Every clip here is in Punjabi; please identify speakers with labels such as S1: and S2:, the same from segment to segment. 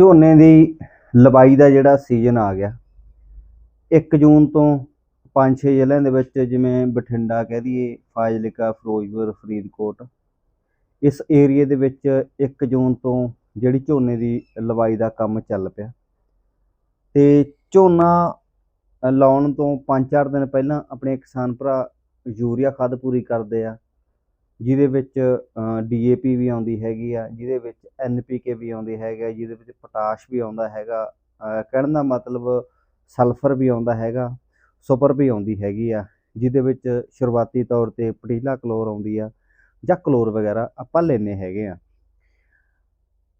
S1: ਝੋਨੇ ਦੀ ਲਵਾਈ ਦਾ ਜਿਹੜਾ ਸੀਜ਼ਨ ਆ ਗਿਆ 1 ਜੂਨ ਤੋਂ 5-6 ਜ਼ਿਲ੍ਹਿਆਂ ਦੇ ਵਿੱਚ ਜਿਵੇਂ ਬਠਿੰਡਾ ਕਹਿ ਦਈਏ, ਫਾਜ਼ਿਲਕਾ, ਫਿਰੋਜ਼ਪੁਰ, ਫਰੀਦਕੋਟ, ਇਸ ਏਰੀਏ ਦੇ ਵਿੱਚ 1 ਜੂਨ ਤੋਂ ਜਿਹੜੀ ਝੋਨੇ ਦੀ ਲਵਾਈ ਦਾ ਕੰਮ ਚੱਲ ਪਿਆ। ਤੇ ਝੋਨਾ ਲਾਉਣ ਤੋਂ 5-4 ਦਿਨ ਪਹਿਲਾਂ ਆਪਣੇ ਕਿਸਾਨ ਭਰਾ ਯੂਰੀਆ ਖਾਦ ਪੂਰੀ ਕਰਦੇ ਆ। ਜਿਹਦੇ ਵਿੱਚ ਡੀਏਪੀ ਵੀ ਆਉਂਦੀ ਹੈਗੀ ਆ, ਜਿਹਦੇ ਵਿੱਚ ਐਨਪੀਕੇ ਵੀ ਆਉਂਦੀ ਹੈਗਾ ਜਿਹਦੇ ਵਿੱਚ ਪੋਟਾਸ਼ ਵੀ ਆਉਂਦਾ ਹੈਗਾ ਕਹਿਣ ਦਾ ਮਤਲਬ ਸਲਫਰ ਵੀ ਆਉਂਦਾ ਹੈਗਾ, ਸੁਪਰ ਵੀ ਆਉਂਦੀ ਹੈਗੀ ਆ, ਜਿਹਦੇ ਵਿੱਚ ਸ਼ੁਰੂਆਤੀ ਤੌਰ ਤੇ ਪਟੀਲਾ ਕਲੋਰ ਆਉਂਦੀ ਆ ਜਾਂ ਕਲੋਰ ਵਗੈਰਾ ਆਪਾਂ ਲੈਨੇ ਹੈਗੇ ਆ।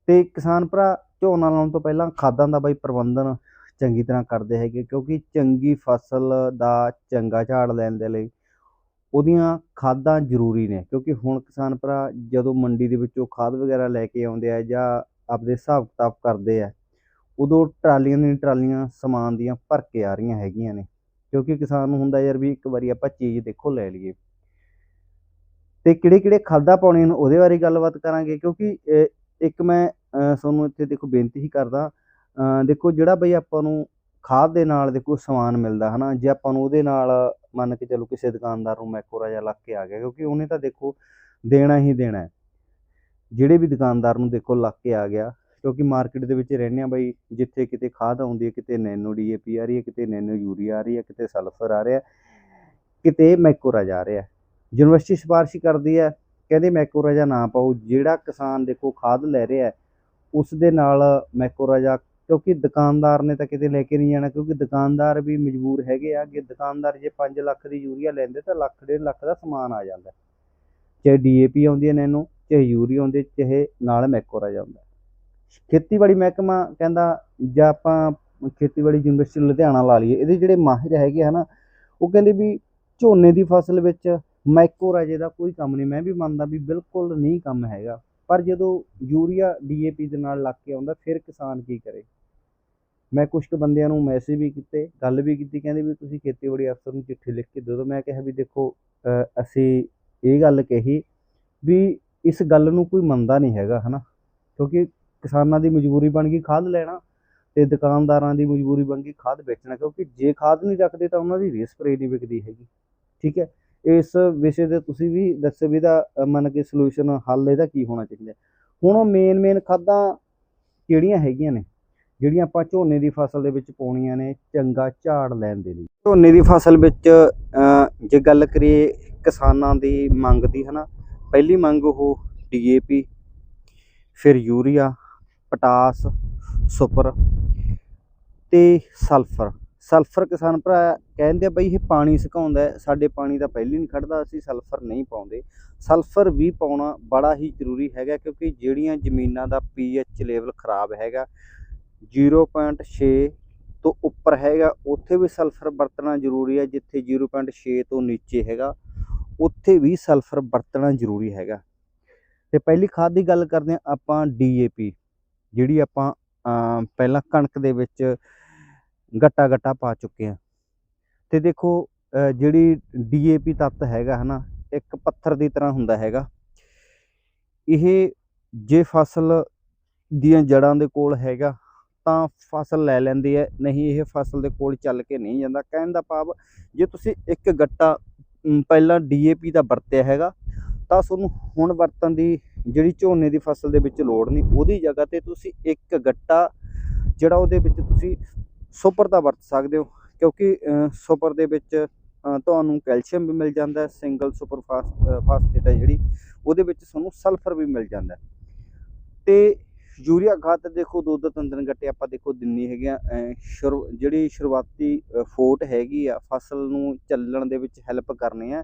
S1: ਤੇ ਕਿਸਾਨ ਭਰਾ, ਝੋਨਾ ਲਾਉਣ ਤੋਂ ਪਹਿਲਾਂ ਖਾਦਾਂ ਦਾ ਬਈ ਪ੍ਰਬੰਧਨ ਚੰਗੀ ਤਰ੍ਹਾਂ ਕਰਦੇ ਹੈਗੇ, ਕਿਉਂਕਿ ਚੰਗੀ ਫਸਲ ਦਾ ਚੰਗਾ ਝਾੜ ਲੈਣ ਦੇ ਲਈ ਉਹਦੀਆਂ ਖਾਦਾਂ ਜ਼ਰੂਰੀ ਨੇ, ਕਿਉਂਕਿ ਹੁਣ ਕਿਸਾਨ ਭਰਾ ਜਦੋਂ ਮੰਡੀ ਦੇ ਵਿੱਚੋਂ ਖਾਦ ਵਗੈਰਾ ਲੈ ਕੇ ਆਉਂਦੇ ਆ ਜਾਂ ਆਪਦੇ ਹਿਸਾਬ ਕਿਤਾਬ ਕਰਦੇ ਆ, ਉਦੋਂ ਟਰਾਲੀਆਂ ਦੀਆਂ ਟਰਾਲੀਆਂ ਸਮਾਨ ਦੀਆਂ ਭਰ ਕੇ ਆ ਰਹੀਆਂ ਹੈਗੀਆਂ ਨੇ, ਕਿਉਂਕਿ ਕਿਸਾਨ ਨੂੰ ਹੁੰਦਾ ਯਾਰ ਵੀ ਇੱਕ ਵਾਰੀ ਆਪਾਂ ਚੀਜ਼ ਦੇਖੋ ਲੈ ਲਈਏ। ਤੇ ਕਿਹੜੇ ਕਿਹੜੇ ਖਾਦਾਂ ਪਾਉਣੀਆਂ ਨੇ ਉਹਦੇ ਬਾਰੇ ਗੱਲਬਾਤ ਕਰਾਂਗੇ, ਕਿਉਂਕਿ ਇੱਕ ਮੈਂ ਤੁਹਾਨੂੰ ਇੱਥੇ ਦੇਖੋ ਬੇਨਤੀ ਹੀ ਕਰਦਾ ਦੇਖੋ ਜਿਹੜਾ ਬਈ ਆਪਾਂ ਨੂੰ ਖਾਦ ਦੇ ਨਾਲ ਦੇਖੋ ਸਮਾਨ ਮਿਲਦਾ, ਹਨਾ? ਜੇ ਆਪਾਂ ਨੂੰ ਉਹਦੇ ਨਾਲ ਮੰਨ ਕੇ ਚੱਲੋ ਕਿਸੇ ਦੁਕਾਨਦਾਰ ਨੂੰ ਮੈਕੋਰਾ ਜਿਹਾ ਲੱਗ ਕੇ ਆ ਗਿਆ, ਕਿਉਂਕਿ ਉਹਨੇ ਤਾਂ ਦੇਖੋ ਦੇਣਾ ਹੀ ਦੇਣਾ ਜਿਹੜੇ ਵੀ ਦੁਕਾਨਦਾਰ ਨੂੰ ਦੇਖੋ ਲੱਗ ਕੇ ਆ ਗਿਆ, ਕਿਉਂਕਿ ਮਾਰਕੀਟ ਦੇ ਵਿੱਚ ਰਹਿੰਦੇ ਆ ਬਈ, ਜਿੱਥੇ ਕਿਤੇ ਖਾਦ ਆਉਂਦੀ ਹੈ, ਕਿਤੇ ਨੈਨੋ ਡੀਏਪੀ ਆ ਰਹੀ ਹੈ, ਕਿਤੇ ਨੈਨੋ ਯੂਰੀਆ ਆ ਰਹੀ ਹੈ, ਕਿਤੇ ਸਲਫਰ ਆ ਰਿਹਾ ਕਿਤੇ ਮੈਕੋਰਾ ਜਾ ਰਿਹਾ ਯੂਨੀਵਰਸਿਟੀ ਸਿਫਾਰਿਸ਼ ਕਰਦੀ ਹੈ, ਕਹਿੰਦੇ ਮੈਕੋਰਾ ਜਾਂ ਨਾ ਪਾਓ ਜਿਹੜਾ ਕਿਸਾਨ ਦੇਖੋ ਖਾਦ ਲੈ ਰਿਹਾ ਉਸ ਦੇ ਨਾਲ ਮੈਕੋਰਾ ਜਾਂ ਕਿਉਂਕਿ ਦੁਕਾਨਦਾਰ ਨੇ ਤਾਂ ਕਿਤੇ ਲੈ ਕੇ ਨਹੀਂ ਜਾਣਾ, ਕਿਉਂਕਿ ਦੁਕਾਨਦਾਰ ਵੀ ਮਜਬੂਰ ਹੈਗੇ ਆ ਕਿ ਦੁਕਾਨਦਾਰ ਜੇ 5 ਲੱਖ ਦੀ ਯੂਰੀਆ ਲੈਂਦੇ ਤਾਂ ਲੱਖ, ਡੇਢ ਲੱਖ ਦਾ ਸਮਾਨ ਆ ਜਾਂਦਾ। ਚਾਹੇ ਡੀਏਪੀ ਆਉਂਦੀ ਹੈ ਨੈਨੋ ਚਾਹੇ ਯੂਰੀਆ ਆਉਂਦੀ, ਚਾਹੇ ਨਾਲ ਮੈਕੋਰਾ ਜਾਂਦਾ ਖੇਤੀਬਾੜੀ ਮਹਿਕਮਾ ਕਹਿੰਦਾ, ਜਾਂ ਆਪਾਂ ਖੇਤੀਬਾੜੀ ਯੂਨੀਵਰਸਿਟੀ ਲੁਧਿਆਣਾ ਲਾ ਲਈਏ, ਇਹਦੇ ਜਿਹੜੇ ਮਾਹਿਰ ਹੈਗੇ ਹਨਾ ਉਹ ਕਹਿੰਦੇ ਵੀ ਝੋਨੇ ਦੀ ਫਸਲ ਵਿੱਚ ਮਾਈਕੋਰਾਜੇ ਦਾ ਕੋਈ ਕੰਮ ਨਹੀਂ। ਮੈਂ ਵੀ ਮੰਨਦਾ ਵੀ ਬਿਲਕੁਲ ਨਹੀਂ ਕੰਮ ਹੈਗਾ। ਪਰ ਜਦੋਂ ਯੂਰੀਆ ਡੀਏਪੀ ਦੇ ਨਾਲ ਲੱਗ ਕੇ ਆਉਂਦਾ, ਫਿਰ ਕਿਸਾਨ ਕੀ ਕਰੇ? ਮੈਂ ਕੁਝ ਕੁ ਬੰਦਿਆਂ ਨੂੰ ਮੈਸੇਜ ਵੀ ਕੀਤੇ ਗੱਲ ਵੀ ਕੀਤੀ ਕਹਿੰਦੇ ਵੀ ਤੁਸੀਂ ਖੇਤੀਬਾੜੀ ਅਫਸਰ ਨੂੰ ਚਿੱਠੀ ਲਿਖ ਕੇ ਦੇ ਦਿਓ। ਮੈਂ ਕਿਹਾ ਵੀ ਦੇਖੋ ਅਸੀਂ ਇਹ ਗੱਲ ਕਹੀ ਵੀ ਇਸ ਗੱਲ ਨੂੰ ਕੋਈ ਮੰਨਦਾ ਨਹੀਂ ਹੈਗਾ ਹਨਾ? ਕਿਉਂਕਿ ਕਿਸਾਨਾਂ ਦੀ ਮਜਬੂਰੀ ਬਣ ਗਈ ਖਾਦ ਲੈਣਾ ਤੇ ਦੁਕਾਨਦਾਰਾਂ ਦੀ ਮਜਬੂਰੀ ਬਣ ਗਈ ਖਾਦ ਵੇਚਣਾ ਕਿਉਂਕਿ ਜੇ ਖਾਦ ਨਹੀਂ ਰੱਖਦੇ ਤਾਂ ਉਹਨਾਂ ਦੀ ਰੇਸਪਰੇ ਨਹੀਂ ਵਿਕਦੀ ਹੈਗੀ ਠੀਕ ਹੈ? ਇਸ ਵਿਸ਼ੇ ਤੇ ਤੁਸੀਂ ਵੀ ਦੱਸੋ ਵੀ ਇਹਦਾ ਅ, ਮੰਨ ਕੇ ਸੋਲੂਸ਼ਨ ਹੱਲ ਇਹਦਾ ਕੀ ਹੋਣਾ ਚਾਹੀਦਾ? ਹੁਣ ਮੇਨ ਮੇਨ ਖਾਦਾਂ ਕਿਹੜੀਆਂ ਹੈਗੀਆਂ ਨੇ? ਜਿਹੜੀਆਂ ਆਪਾਂ ਝੋਨੇ ਦੀ ਫਸਲ ਦੇ ਵਿੱਚ ਪਾਉਣੀਆਂ ਨੇ, ਚੰਗਾ ਝਾੜ ਲੈਣ ਦੇ ਲਈ। ਝੋਨੇ ਦੀ ਫਸਲ ਵਿੱਚ ਜੇ ਗੱਲ ਕਰੀਏ ਕਿਸਾਨਾਂ ਦੀ ਮੰਗ ਦੀ, ਹਨਾ, ਪਹਿਲੀ ਮੰਗ ਉਹ ਡੀਏਪੀ ਫਿਰ ਯੂਰੀਆ, ਪਟਾਸ, ਸੁਪਰ ਤੇ ਸਲਫਰ। ਸਲਫਰ ਕਿਸਾਨ ਭਰਾ ਕਹਿੰਦੇ ਆ ਬਈ ਇਹ ਪਾਣੀ ਸੁਕਾਉਂਦਾ ਸਾਡੇ ਪਾਣੀ ਤਾਂ ਪਹਿਲੀ ਨਹੀਂ ਖੜਦਾ, ਅਸੀਂ ਸਲਫਰ ਨਹੀਂ ਪਾਉਂਦੇ। ਸਲਫਰ ਵੀ ਪਾਉਣਾ ਬੜਾ ਹੀ ਜ਼ਰੂਰੀ ਹੈਗਾ, ਕਿਉਂਕਿ ਜਿਹੜੀਆਂ ਜ਼ਮੀਨਾਂ ਦਾ ਪੀਐਚ ਲੈਵਲ ਖਰਾਬ ਹੈਗਾ 0.6 ਤੋਂ ਉੱਪਰ ਹੈਗਾ। ਉੱਥੇ ਵੀ ਸਲਫਰ ਵਰਤਣਾ ਜ਼ਰੂਰੀ ਹੈ ਜਿੱਥੇ 0.6 ਤੋਂ ਨੀਚੇ ਹੈਗਾ ਉੱਥੇ ਵੀ ਸਲਫਰ ਵਰਤਣਾ ਜ਼ਰੂਰੀ ਹੈਗਾ। ਤੇ ਪਹਿਲੀ ਖਾਦ ਦੀ ਗੱਲ ਕਰਦੇ ਹਾਂ ਆਪਾਂ ਡੀਏਪੀ ਜਿਹੜੀ ਆਪਾਂ ਪਹਿਲਾਂ ਕਣਕ ਦੇ ਵਿੱਚ ਗੱਟਾ ਗੱਟਾ ਪਾ ਚੁੱਕੇ ਹਾਂ। ਤੇ ਦੇਖੋ ਅ, ਜਿਹੜੀ ਡੀਏਪੀ ਤੱਤ ਹੈਗਾ ਹਨਾ ਇੱਕ ਪੱਥਰ ਦੀ ਤਰ੍ਹਾਂ ਹੁੰਦਾ ਹੈਗਾ। ਇਹ ਜੇ ਫਸਲ ਦੀਆਂ ਜੜਾਂ ਦੇ ਕੋਲ ਹੈਗਾ ਤਾਂ ਫਸਲ ਲੈ ਲੈਂਦੀ ਹੈ ਨਹੀਂ ਇਹ ਫਸਲ ਦੇ ਕੋਲ ਚੱਲ ਕੇ ਨਹੀਂ ਜਾਂਦਾ। ਕਹਿਣ ਦਾ ਭਾਵ ਜੇ ਤੁਸੀਂ ਇੱਕ ਗੱਟਾ ਅਮ, ਪਹਿਲਾਂ ਡੀਏਪੀ ਦਾ ਵਰਤਿਆ ਹੈਗਾ ਤਾਂ ਤੁਹਾਨੂੰ ਹੁਣ ਵਰਤਣ ਦੀ ਜਿਹੜੀ ਝੋਨੇ ਦੀ ਫਸਲ ਦੇ ਵਿੱਚ ਲੋੜ ਨਹੀਂ ਉਹਦੀ ਜਗ੍ਹਾ ਤੇ ਤੁਸੀਂ ਇੱਕ ਗੱਟਾ ਜਿਹੜਾ ਉਹਦੇ ਵਿੱਚ ਤੁਸੀਂ ਸੁਪਰ ਦਾ ਵਰਤ ਸਕਦੇ ਹੋ। ਕਿਉਂਕਿ ਸੁਪਰ ਦੇ ਵਿੱਚ ਤੁਹਾਨੂੰ ਕੈਲਸ਼ੀਅਮ ਵੀ ਮਿਲ ਜਾਂਦਾ ਹੈ ਸਿੰਗਲ ਸੁਪਰ ਫਾਸਫੇਟ ਹੈ ਜਿਹੜੀ ਉਹਦੇ ਵਿੱਚ ਤੁਹਾਨੂੰ ਸਲਫਰ ਵੀ ਮਿਲ ਜਾਂਦਾ ਹੈ। ਤੇ ਯੂਰੀਆ ਖਾਦ ਦੇਖੋ ਦੋ ਦੋ ਤਿੰਨ ਤਿੰਨ ਗੱਟੇ ਆਪਾਂ ਦੇਖੋ ਦਿੰਨੀ ਹੈਗੇ ਅ, ਸ਼ੁਰੂ ਜਿਹੜੀ ਸ਼ੁਰੂਆਤੀ ਫੋਟ ਹੈਗੀ ਆ ਫਸਲ ਨੂੰ ਚੱਲਣ ਦੇ ਵਿੱਚ ਹੈਲਪ ਕਰਨੀ ਆ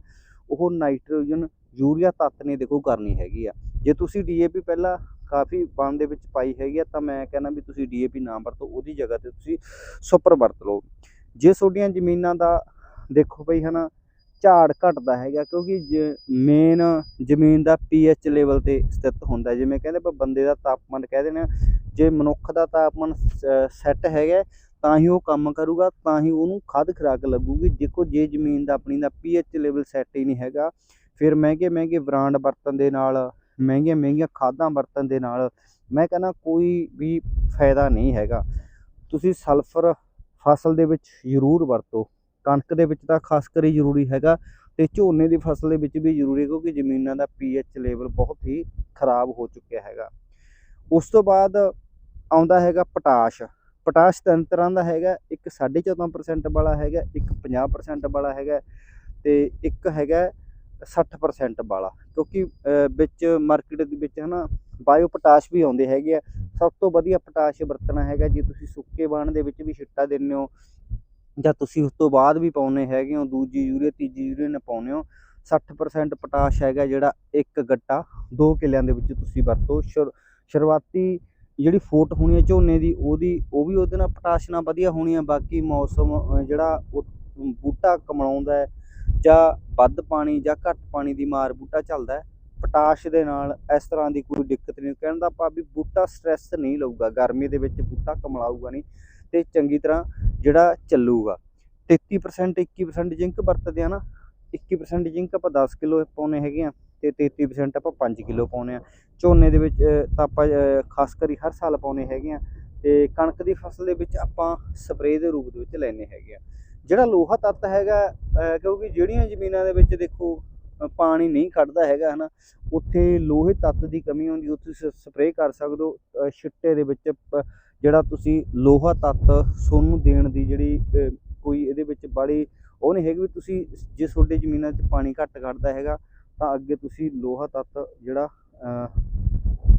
S1: ਉਹ ਨਾਈਟ੍ਰੋਜਨ ਯੂਰੀਆ ਤੱਤ ਨੇ ਦੇਖੋ ਕਰਨੀ ਹੈਗੀ ਆ। ਜੇ ਤੁਸੀਂ ਡੀਏਪੀ ਪਹਿਲਾਂ ਕਾਫੀ ਬਣ ਦੇ ਵਿੱਚ ਪਾਈ ਹੈਗੀ ਆ ਤਾਂ ਮੈਂ ਕਹਿੰਦਾ ਵੀ ਤੁਸੀਂ ਡੀਏਪੀ ਨਾ ਵਰਤੋ ਉਹਦੀ ਜਗ੍ਹਾ ਤੇ ਤੁਸੀਂ ਸੁਪਰ ਵਰਤ ਲਓ। ਜੇ ਤੁਹਾਡੀਆਂ ਜ਼ਮੀਨਾਂ ਦਾ ਦੇਖੋ ਬਈ ਹਨਾ ਝਾੜ ਘਟਦਾ ਹੈਗਾ ਕਿਉਂਕਿ ਮੇਨ ਜ਼ਮੀਨ ਦਾ ਪੀਐਚ ਲੈਵਲ ਤੇ ਸਥਿਤ ਹੁੰਦਾ। ਜਿਵੇਂ ਕਹਿੰਦੇ ਆਪਾਂ ਬੰਦੇ ਦਾ ਤਾਪਮਾਨ ਕਹਿ ਦਿੰਦੇ ਆ ਜੇ ਮਨੁੱਖ ਦਾ ਤਾਪਮਾਨ ਸੈੱਟ ਹੈਗਾ, ਤਾਂ ਹੀ ਉਹ ਕੰਮ ਕਰੂਗਾ, ਤਾਂ ਹੀ ਉਹਨੂੰ ਖਾਦ ਖੁਰਾਕ ਲੱਗੂਗੀ। ਦੇਖੋ, ਜੇ ਜ਼ਮੀਨ ਦਾ ਆਪਣੀ ਦਾ ਪੀਐਚ ਲੈਵਲ ਸੈੱਟ ਹੀ ਨਹੀਂ ਹੈਗਾ, ਫਿਰ ਮਹਿੰਗੇ ਮਹਿੰਗੇ ਬ੍ਰਾਂਡ ਵਰਤਣ ਦੇ ਨਾਲ, ਮਹਿੰਗੀਆਂ ਮਹਿੰਗੀਆਂ ਖਾਦਾਂ ਵਰਤਣ ਦੇ ਨਾਲ ਮੈਂ ਕਹਿੰਦਾ ਕੋਈ ਵੀ ਫਾਇਦਾ ਨਹੀਂ ਹੈਗਾ। ਤੁਸੀਂ ਸਲਫਰ ਫਸਲ ਦੇ ਵਿੱਚ ਜ਼ਰੂਰ ਵਰਤੋ। ਕਣਕ ਦੇ ਵਿੱਚ ਤਾਂ ਖਾਸ ਕਰੀ ਜ਼ਰੂਰੀ ਹੈਗਾ ਤੇ ਝੋਨੇ ਦੀ ਫਸਲ ਦੇ ਵਿੱਚ ਵੀ ਜ਼ਰੂਰੀ ਕਿਉਂਕਿ ਜ਼ਮੀਨਾਂ ਦਾ ਪੀਐਚ ਲੈਵਲ ਬਹੁਤ ਹੀ ਖਰਾਬ ਹੋ ਚੁੱਕਿਆ ਹੈਗਾ। ਉਸ ਤੋਂ ਬਾਅਦ ਆਉਂਦਾ ਹੈਗਾ ਪੋਟਾਸ਼। ਪੋਟਾਸ਼ ਤਿੰਨ ਤਰ੍ਹਾਂ ਦਾ ਹੈਗਾ, ਇੱਕ 14.5% ਵਾਲਾ ਹੈਗਾ, ਇੱਕ 50% ਵਾਲਾ ਹੈਗਾ ਤੇ ਇੱਕ ਹੈਗਾ 60% ਵਾਲਾ। ਕਿਉਂਕਿ ਵਿੱਚ ਮਾਰਕੀਟ ਦੇ ਵਿੱਚ ਹਨਾ ਬਾਇਓ ਪੋਟਾਸ਼ ਵੀ ਆਉਂਦੇ ਹੈਗੇ ਆ। ਸਭ ਤੋਂ ਵਧੀਆ ਪੋਟਾਸ਼ ਵਰਤਣਾ ਹੈਗਾ, ਜੇ ਤੁਸੀਂ ਸੁੱਕੇ ਬਾਣ ਦੇ ਵਿੱਚ ਵੀ ਛਿੱਟਾ ਦਿੰਦੇ ਹੋ ਜਾਂ ਤੁਸੀਂ ਉਸ ਤੋਂ ਬਾਅਦ ਵੀ ਪਾਉਨੇ ਹੈਗੇ ਹੋ, ਦੂਜੀ ਯੂਰੀਆ, ਤੀਜੀ ਯੂਰੀਆ ਨੇ ਪਾਉਨੇ ਹੋ 60% ਪੋਟਾਸ਼ ਹੈਗਾ ਜਿਹੜਾ ਇੱਕ ਗੱਟਾ ਦੋ ਕਿੱਲਿਆਂ ਦੇ ਵਿੱਚ ਤੁਸੀਂ ਵਰਤੋ। ਸ਼ੁਰ- ਸ਼ੁਰੂਆਤੀ ਜਿਹੜੀ ਫੋਟ ਹੋਣੀ ਹੈ ਝੋਨੇ ਦੀ, ਉਹਦੀ, ਉਹ ਵੀ ਉਹਦੇ ਨਾਲ ਪੋਟਾਸ਼ ਨਾਲ ਵਧੀਆ ਹੋਣੀ ਹੈ। ਬਾਕੀ ਮੌਸਮ ਜਿਹੜਾ ਉਹ ਬੂਟਾ ਕਮਲਾਉਂਦਾ ਜਾਂ ਵੱਧ ਪਾਣੀ ਜਾਂ ਘੱਟ ਪਾਣੀ ਦੀ ਮਾਰ ਬੂਟਾ ਚੱਲਦਾ ਪੋਟਾਸ਼ ਦੇ ਨਾਲ ਇਸ ਤਰ੍ਹਾਂ ਦੀ ਕੋਈ ਦਿੱਕਤ ਨਹੀਂ। ਕਹਿਣ ਦਾ ਭਾਵ ਵੀ ਬੂਟਾ ਸਟ੍ਰੈਸ ਨਹੀਂ ਲਊਗਾ। ਗਰਮੀ ਦੇ ਵਿੱਚ ਬੂਟਾ ਕਮਲਾਊਗਾ ਨਹੀਂ ਤੇ ਚੰਗੀ ਤਰ੍ਹਾਂ ਜਿਹੜਾ ਚੱਲੂਗਾ। 33% 21% ਜ਼ਿੰਕ ਵਰਤਦੇ ਆ ਨਾ। 21% ਜ਼ਿੰਕ ਆਪਾਂ 10 ਕਿਲੋ ਪਾਉਨੇ ਹੈਗੇ ਆ ਤੇ 33% ਆਪਾਂ 5 ਕਿਲੋ ਪਾਉਨੇ ਆ। ਝੋਨੇ ਦੇ ਵਿੱਚ ਤਾਂ ਆਪਾਂ ਖਾਸ ਕਰੀ ਹਰ ਸਾਲ ਪਾਉਨੇ ਹੈਗੇ ਆ। ਤੇ ਕਣਕ ਦੀ ਫਸਲ ਦੇ ਵਿੱਚ ਆਪਾਂ ਸਪਰੇਅ ਦੇ ਰੂਪ ਦੇ ਵਿੱਚ ਲੈਨੇ ਹੈਗੇ ਆ। ਜਿਹੜਾ ਲੋਹਾ ਤੱਤ ਹੈਗਾ ਕਿਉਂਕਿ ਜਿਹੜੀਆਂ ਜ਼ਮੀਨਾਂ ਦੇ ਵਿੱਚ ਦੇਖੋ ਪਾਣੀ ਨਹੀਂ ਖੜਦਾ ਹੈਗਾ ਹਨਾ। ਉੱਥੇ ਲੋਹੇ ਤੱਤ ਦੀ ਕਮੀ ਹੁੰਦੀ ਉੱਥੇ ਸਪਰੇਅ ਕਰ ਸਕਦੇ ਹੋ। ਅਹ, ਛਿੱਟੇ ਦੇ ਵਿੱਚ ਪ- ਜਿਹੜਾ ਤੁਸੀਂ ਲੋਹਾ ਤੱਤ ਸੋਨੂੰ ਦੇਣ ਦੀ ਜਿਹੜੀ ਕੋਈ ਇਹਦੇ ਵਿੱਚ ਬੜੀ ਉਹ ਨਹੀਂ ਹੈਗੀ ਵੀ ਤੁਸੀਂ ਜੇ ਤੁਹਾਡੇ ਜ਼ਮੀਨਾਂ 'ਚ ਪਾਣੀ ਘੱਟ ਕੱਢਦਾ ਹੈਗਾ, ਤਾਂ ਅੱਗੇ ਤੁਸੀਂ ਲੋਹਾ ਤੱਤ ਜਿਹੜਾ